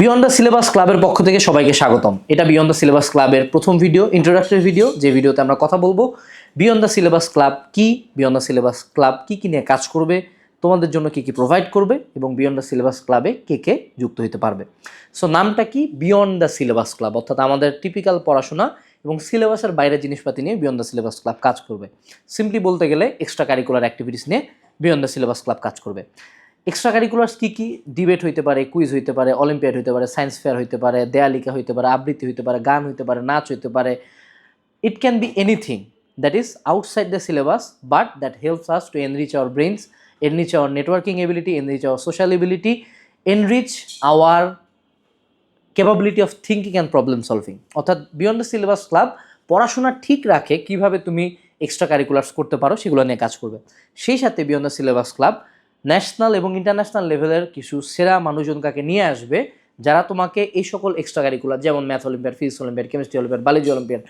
Beyond the syllabus ক্লাবের পক্ষ থেকে সবাইকে স্বাগতম। এটা বিয়ন্ড দ্য সিলেবাস ক্লাবের প্রথম ভিডিও ইন্ট্রোডাক্টরি ভিডিও যে ভিডিওতে আমরা কথা বলব। বিয়ন্ড দ্য সিলেবাস ক্লাব কি? বিয়ন্ড দ্য সিলেবাস ক্লাব কি কি নিয়ে কাজ করবে? তোমাদের জন্য কি কি প্রোভাইড করবে? এবং বিয়ন্ড দ্য সিলেবাস ক্লাবে কে কে যুক্ত হতে পারবে? সো নামটা কি? বিয়ন্ড দ্য সিলেবাস ক্লাব অর্থাৎ আমাদের টিপিক্যাল পড়াশোনা এবং সিলেবাসের বাইরের জিনিসপাতি নিয়ে বিয়ন্ড দ্য সিলেবাস ক্লাব কাজ করবে। সিম্পলি বলতে গেলে এক্সট্রা কারিকুলার অ্যাক্টিভিটিস নিয়ে বিয়ন্ড দ্য সিলেবাস ক্লাব কাজ করবে। এক্সট্রা কারিকুলার্স কী কী? ডিবেট হইতে পারে কুইজ হইতে পারে অলিম্পিয়াড হইতে পারে সায়েন্স ফেয়ার হইতে পারে দেয়ালিকা হইতে পারে আবৃত্তি হইতে পারে গান হইতে পারে নাচ হইতে পারে। It can be anything that is outside the syllabus but that helps us to enrich our brains enrich our networking ability enrich our social ability enrich our capability of thinking and problem solving অর্থাৎ beyond the syllabus club পড়াশোনা ঠিক রাখে কীভাবে তুমি extra কারিকুলার্স করতে পারো সেগুলো নিয়ে কাজ করবে। সেই সাথে beyond the syllabus club national এবং ইন্টারন্যাশনাল লেভেলের কিছু সেরা মানুষজনকে নিয়ে আসবে, যারা তোমাকে এই সকল এক্সট্রা কারিকুলার যেমন math olympiad physics olympiad chemistry olympiad biology olympiad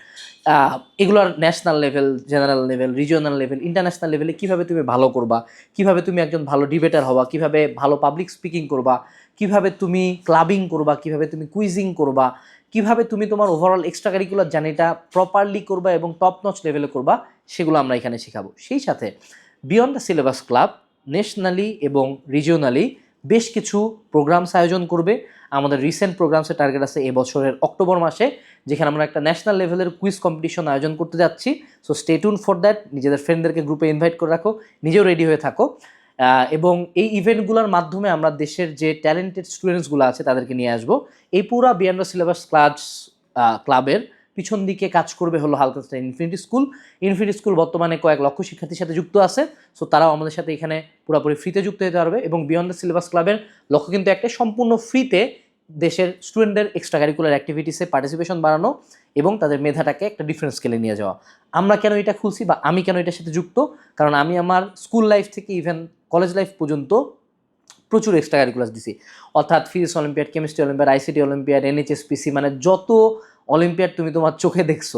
এগুলোর national level general level regional level international লেভেলে কীভাবে তুমি ভালো করবা, কীভাবে তুমি একজন ভালো ডিবেটার হবা, কীভাবে ভালো পাবলিক স্পিকিং করবা, কীভাবে তুমি ক্লাবিং করবা, কীভাবে তুমি কুইজিং করবা, কীভাবে তুমি তোমার ওভারঅল এক্সট্রা কারিকুলার জার্নিটা প্রপারলি করবা এবং টপ নচ লেভেলে করবা, সেগুলো আমরা এখানে শেখাবো। সেই সাথে beyond the syllabus club nationally এবং রিজিওনালি বেশ কিছু প্রোগ্রামস আয়োজন করবে। আমাদের রিসেন্ট প্রোগ্রামসের টার্গেট আছে এবছরের অক্টোবর মাসে, যেখানে আমরা একটা ন্যাশনাল লেভেলের কুইজ কম্পিটিশন আয়োজন করতে যাচ্ছি। So stay tuned for that নিজেদের ফ্রেন্ডদেরকে গ্রুপে ইনভাইট করে রাখো, নিজেও রেডি হয়ে থাকো। এবং এই ইভেন্টগুলোর মাধ্যমে আমরা দেশের যে ট্যালেন্টেড স্টুডেন্টসগুলো আছে তাদেরকে নিয়ে আসব। এই পুরা বিয়ান্ড সিলেবাস ক্লাস ক্লাবের পিছন দিকে কাজ করবে হলো হালকাস্টা ইনফিনিটি স্কুল ইনফিনিটি স্কুল বর্তমানে কয়েক লক্ষ শিক্ষার্থীর সাথে যুক্ত আছে। সো তারাও আমাদের সাথে এখানে পুরোপুরি ফ্রিতে যুক্ত হতে পারবে এবং বিয়ন্ড দ্য সিলেবাস ক্লাবের লক্ষ্য কিন্তু একটা সম্পূর্ণ ফ্রিতে দেশের স্টুডেন্টদের এক্সট্রা কারিকুলার অ্যাক্টিভিটিসে পার্টিসিপেশন বাড়ানো এবং তাদের মেধাটাকে একটা ডিফারেন্স স্কেলে নিয়ে যাওয়া। আমরা কেন এটা খুলছি বা আমি কেন এটার সাথে যুক্ত? কারণ আমি আমার স্কুল লাইফ থেকে ইভেন কলেজ লাইফ পর্যন্ত প্রচুর এক্সট্রা কারিকুলার দিছি। অর্থাৎ physics olympiad chemistry olympiad ICT olympiad NHSPC মানে যত অলিম্পিয়াড তুমি তোমার চোখে দেখছ।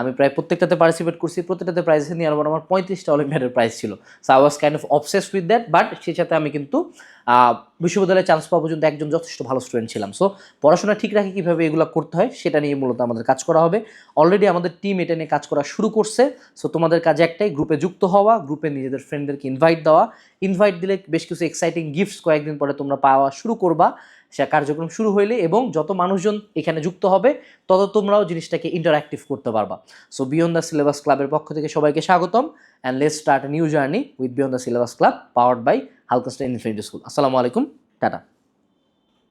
আমি প্রায় প্রত্যেকটাতে পার্টিসিপেট করছি, প্রত্যেকটাতে প্রাইজ নিয়ে আমার আমার পঁয়ত্রিশটা অলিম্পিয়াডের প্রাইজ ছিল। So I was kind of obsess with that but সেই সাথে আমি কিন্তু বিশ্ববিদ্যালয়ে চান্স পাওয়া পর্যন্ত একজন যথেষ্ট ভালো স্টুডেন্ট ছিলাম। সো পড়াশোনা ঠিক রাখে কীভাবে এগুলো করতে হয়, সেটা নিয়ে মূলত আমাদের কাজ করা হবে। অলরেডি আমাদের টিম এটা নিয়ে কাজ করা শুরু করছে। সো তোমাদের কাজে একটাই গ্রুপে যুক্ত হওয়া গ্রুপে নিজেদের ফ্রেন্ডদেরকে ইনভাইট দেওয়া। ইনভাইট দিলে বেশ কিছু এক্সাইটিং গিফটস কয়েকদিন পরে তোমরা পাওয়া শুরু করবা। সে কার্যক্রম শুরু হইলে এবং যত মানুষজন এখানে যুক্ত হবে, তত তোমরাও জিনিসটাকে ইন্টারাক্টিভ করতে পারবা। সো বিয়ন্ড দ্য সিলেবাস ক্লাবের পক্ষ থেকে সবাইকে স্বাগতম and let start new journey with beyond the syllabus club powered by হালকাস্টা infinity school আসসালামু আলাইকুম, টাটা।